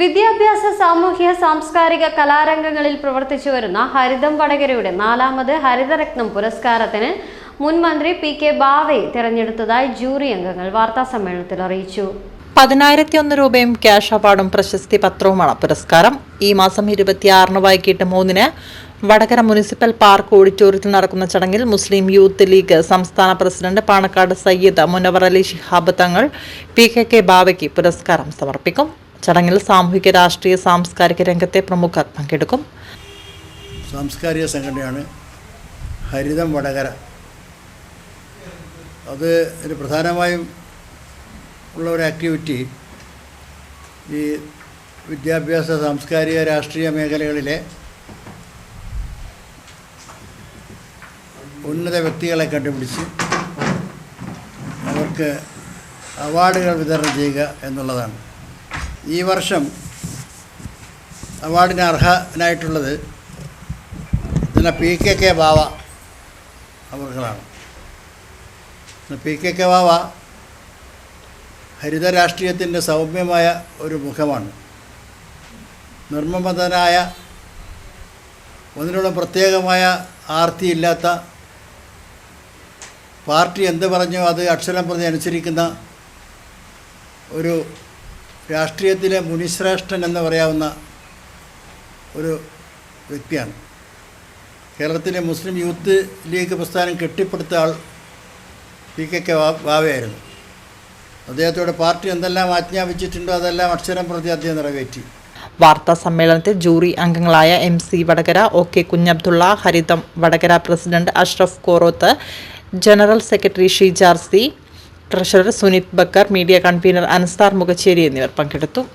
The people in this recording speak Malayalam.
വിദ്യാഭ്യാസ സാമൂഹ്യ സാംസ്കാരിക കലാരംഗങ്ങളിൽ പ്രവർത്തിച്ചു വരുന്ന ഹരിതം വടകരയുടെ നാലാമത് ഹരിതരത്നം പുരസ്കാരത്തിന് മുൻ മന്ത്രി പി കെ ബാവയെ തിരഞ്ഞെടുത്തതായി ജൂറി അംഗങ്ങൾ വാർത്താ സമ്മേളനത്തിൽ അറിയിച്ചു. പതിനായിരത്തി ഒന്ന് രൂപയും ക്യാഷ് അവാർഡും പ്രശസ്തി പത്രവുമാണ് പുരസ്കാരം. ഈ മാസം ഇരുപത്തിയാറിന് വൈകിട്ട് മൂന്നിന് വടകര മുനിസിപ്പൽ പാർക്ക് ഓഡിറ്റോറിയത്തിൽ നടക്കുന്ന ചടങ്ങിൽ മുസ്ലിം യൂത്ത് ലീഗ് സംസ്ഥാന president Panakkad Sayyid Munavvar Ali Shihab Thangal P K K ബാവയ്ക്ക് പുരസ്കാരം സമർപ്പിക്കും. ചടങ്ങിൽ സാമൂഹിക രാഷ്ട്രീയ സാംസ്കാരിക രംഗത്തെ പ്രമുഖർ പങ്കെടുക്കും. സാംസ്കാരിക സംഘടനയാണ് ഹരിതം വടകര. അത് ഒരു പ്രധാനമായും ഉള്ള ഒരു ആക്ടിവിറ്റി ഈ വിദ്യാഭ്യാസ സാംസ്കാരിക രാഷ്ട്രീയ മേഖലകളിലെ ഉന്നത വ്യക്തികളെ കണ്ടുപിടിച്ച് അവർക്ക് അവാർഡുകൾ വിതരണം ചെയ്യുക എന്നുള്ളതാണ്. ഈ വർഷം അവാർഡിന് അർഹനായിട്ടുള്ളത് പിന്നെ പി കെ കെ ബാവ അവർക്കാണ് പി കെ കെ ബാവ ഹരിത രാഷ്ട്രീയത്തിന്റെ സൗമ്യമായ ഒരു മുഖമാണ്. നിർമ്മമതനായ ഒന്നിനോടും പ്രത്യേകമായ ആർത്തിയില്ലാത്ത പാർട്ടി എന്ത് പറഞ്ഞോ അത് അക്ഷരം പ്രതി അനുസരിക്കുന്ന ഒരു രാഷ്ട്രീയത്തിലെ മുനിശ്രേഷ്ഠൻ എന്ന് പറയാവുന്ന ഒരു വ്യക്തിയാണ്. കേരളത്തിലെ മുസ്ലിം യൂത്ത് ലീഗ് പ്രസ്ഥാനം കെട്ടിപ്പടുത്ത ആൾ പി കെ കെ ബാവയായിരുന്നു അദ്ദേഹത്തോടെ പാർട്ടി എന്തെല്ലാം ആജ്ഞാപിച്ചിട്ടുണ്ടോ അതെല്ലാം അക്ഷരം പ്രതി അദ്ദേഹം നിറവേറ്റി. വാർത്താ സമ്മേളനത്തിൽ ജൂറി അംഗങ്ങളായ M C Vadakara O K Kunhabdulla Haritham Vadakara president Ashraf Koroth general secretary Sheejar C treasurer Sunith Bakkar media convener Ansar Mukhacheri എന്നിവർ പങ്കെടുത്തു.